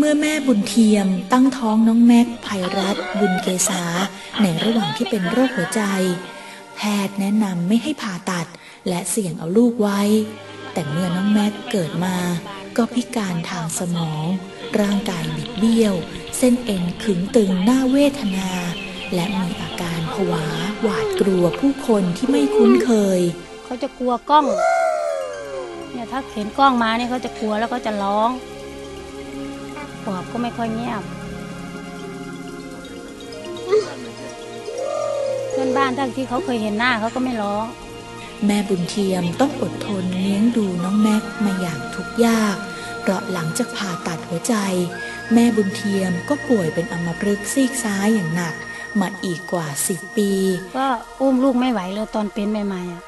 มื่อแม่บุญเทียมตั้งท้องน้องแม็กภัยรัตบุญเกษาในระหว่างที่เป็นโรคหัวใจ แพทย์แนะนำไม่ให้ผ่าตัดและเสี่ยงเอาลูกไว้ แต่เมื่อน้องแม็กเกิดมา ก็พิการทางสมอง ร่างกายบิดเบี้ยว เส้นเอ็นขึงตึงหน้าเวทนา และมีอาการผวาหวาดกลัวผู้คนที่ไม่คุ้นเคย เขาจะกลัวกล้องเนี่ยถ้าเห็นกล้องมาเนี่ยเขาจะกลัวแล้วก็จะร้อง ปอบก็ไม่ค่อยเงียบ เพื่อนบ้านทั้งที่เขาเคยเห็นหน้าเขาก็ไม่ร้อง แม่บุญเทียมต้องอดทนเลี้ยงดูน้องแม็กมาอย่างทุกข์ยาก เพราะหลังจากผ่าตัดหัวใจ แม่บุญเทียมก็ป่วยเป็นอัมพฤกษ์ซีกซ้ายอย่างหนัก มาอีกกว่าสิบปี ก็อุ้มลูกไม่ไหวเลยตอนเป็นใหม่ๆอะ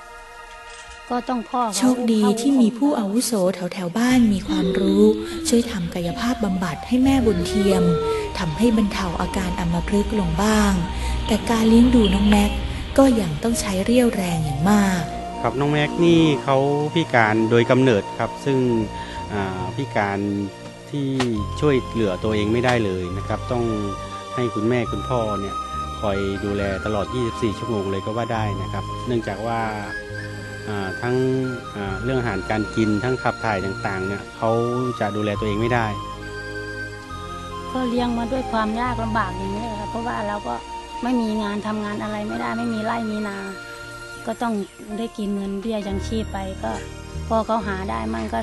ก็ต้องพ่อเขาโชคดีที่มีผู้อาวุโสแถวแถวๆบ้านมีความรู้ ช่วยทำกายภาพบำบัดให้แม่บุญเทียมทำให้บรรเทาอาการอัมพฤกษ์ลงบ้าง แต่การเลี้ยงดูน้องแม็กก็ยังต้องใช้เรี่ยวแรงอย่างมาก ครับน้องแม็กนี่เขาพิการโดยกำเนิดครับ ซึ่งอ่าพิการที่ช่วยเหลือตัวเองไม่ได้เลยนะครับ ต้องให้คุณแม่คุณพ่อเนี่ยคอยดูแลตลอด 24 ชั่วโมงเลยก็ว่าได้นะครับ เนื่องจากว่าอ่า ทั้งอ่าเรื่องอาหารการกินทั้งขับถ่ายต่างๆเนี่ยเขาจะดูแลตัวเองไม่ได้ ก็เลี้ยงมาด้วยความยากลำบากอย่างนี้เลยค่ะเพราะว่าเราก็ไม่มีงานทำงานอะไรไม่ได้ ไม่มีไร่มีนา ก็ต้องได้กินเงินเบี้ยยังชีพไปก็พอเขาหาได้มั่งก็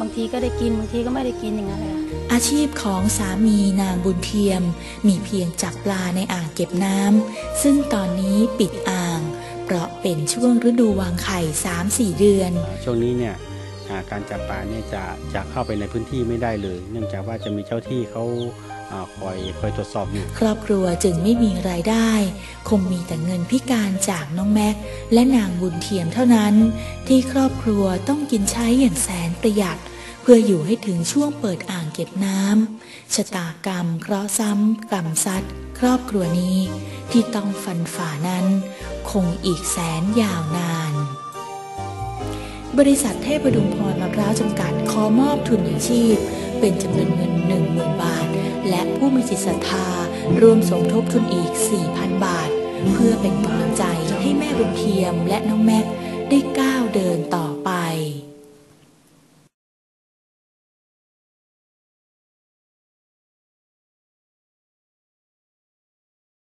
บางทีก็ได้กินบางทีก็ไม่ได้กินอย่างนั้นเลยค่ะอาชีพของสามีนางบุญเทียม มีเพียงจับปลาในอ่างเก็บน้ำซึ่งตอนนี้ปิดอ่าง เพราะเป็นช่วงฤดูวางไข่ 3-4 เดือน ช่วงนี้เนี่ยอ่าการจับปลาเนี่ยจะจะเข้าไปในพื้นที่ไม่ได้เลย เนื่องจากว่าจะมีเจ้าที่เขาอ่าคอยคอยตรวจสอบอยู่ ครอบครัวจึงไม่มีรายได้ คงมีแต่เงินพิการจากน้องแม็ก และนางบุญเทียมเท่านั้น ที่ครอบครัวต้องกินใช้อย่างแสนประหยัด เพื่ออยู่ให้ถึงช่วงเปิดอ่างเก็บน้ำชะตากรรมเคราะห์ซ้ำกรรมซัดครอบครัวนี้ที่ต้องฟันฝ่านั้น คงอีกแสนยาวนาน บริษัทเทพดุงพรมะพร้าวจำกัดขอมอบทุนอย่างชีพ เป็นจำนวนเงิน10,000บาท และผู้มีจิตศรัทธารวมสมทบทุนอีก 4,000 บาท เพื่อเป็นกำลังใจให้แม่บุญเทียมและน้องแม็กได้ก้าวเดินต่อไป